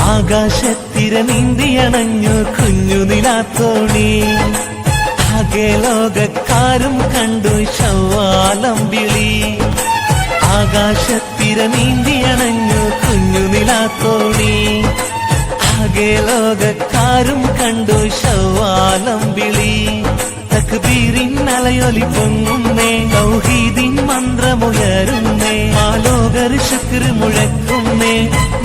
ആകാശത്തിര നീന്തിയണഞ്ഞു കുഞ്ഞു നിലാത്തോണി. ആകെ ലോകക്കാരും കണ്ടു ശവാലം വിളി. ആകാശത്തിര നീന്തിയണഞ്ഞു കുഞ്ഞു നിലാത്തോണി. ആകെ ലോകക്കാരും കണ്ടു ശവാലം വിളി. തക്ബീരിൻ അലയൊലി സൗഹീദിൻ മന്ത്രമുയരുന്നേ ആലോകർ ശുക്ർ മുഴക്കുന്നേ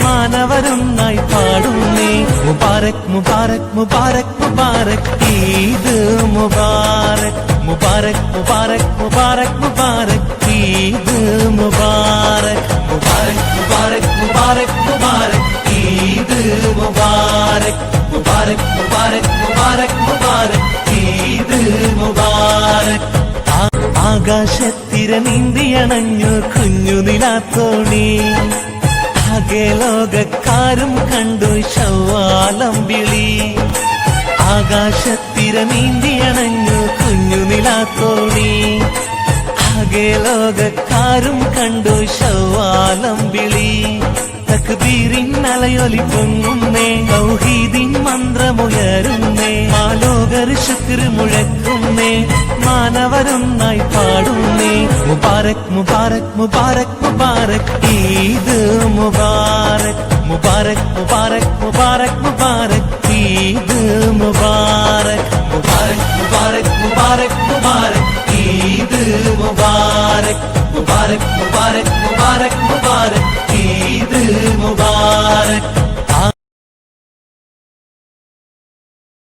മാനവരൊന്നായി പാടുന്നേ മുബാരക് മുബാരക് മുബാരക് മുബാരക് ഈദ് മുബാരക് മുബാരക് മുബാരക് മുബാരക് മുബാരക് ഈദ് മുബാരക് മുബാരക് മുബാരക് മുബാരക് മുബാരക് ഈദ് മുബാരക് മുബാരക് മുബാരക് മുബാരക് മുബാരക് ആകാശത്തിര നീന്തിയണഞ്ഞു കുഞ്ഞു നിലാത്തോണി. ആകെ ലോകക്കാരും കണ്ടു ശവാലം വിളി. ആകാശത്തിര നീന്തിയണഞ്ഞു കുഞ്ഞു നിലാത്തോണി. ആകെ ലോകക്കാരും കണ്ടു ശവാലം വിളി. തക്ബീരിൻ അലയൊലി പൊങ്ങുന്നേ ഔഹീദിൻ മന്ത്രമുയരുന്നേ ആലോകർ ശുക്ർ മുഴക്കുന്നേ മാനവരൊന്നായി പാടുന്നേ മുബാരക് മുബാരക് മുബാരക് മുബാരക് ഈദ് മുബാരക് മുബാരക് മുബാരക് മുബാരക് മുബാരക് ഈദ് മുബാരക് മുബാരക് മുബാരക് മുബാരക് മുബാരക് ഈദ് മുബാരക് മുബാരക് മുബാരക് മുബാരക് മുബാരക് ഈദ് മുബാരക്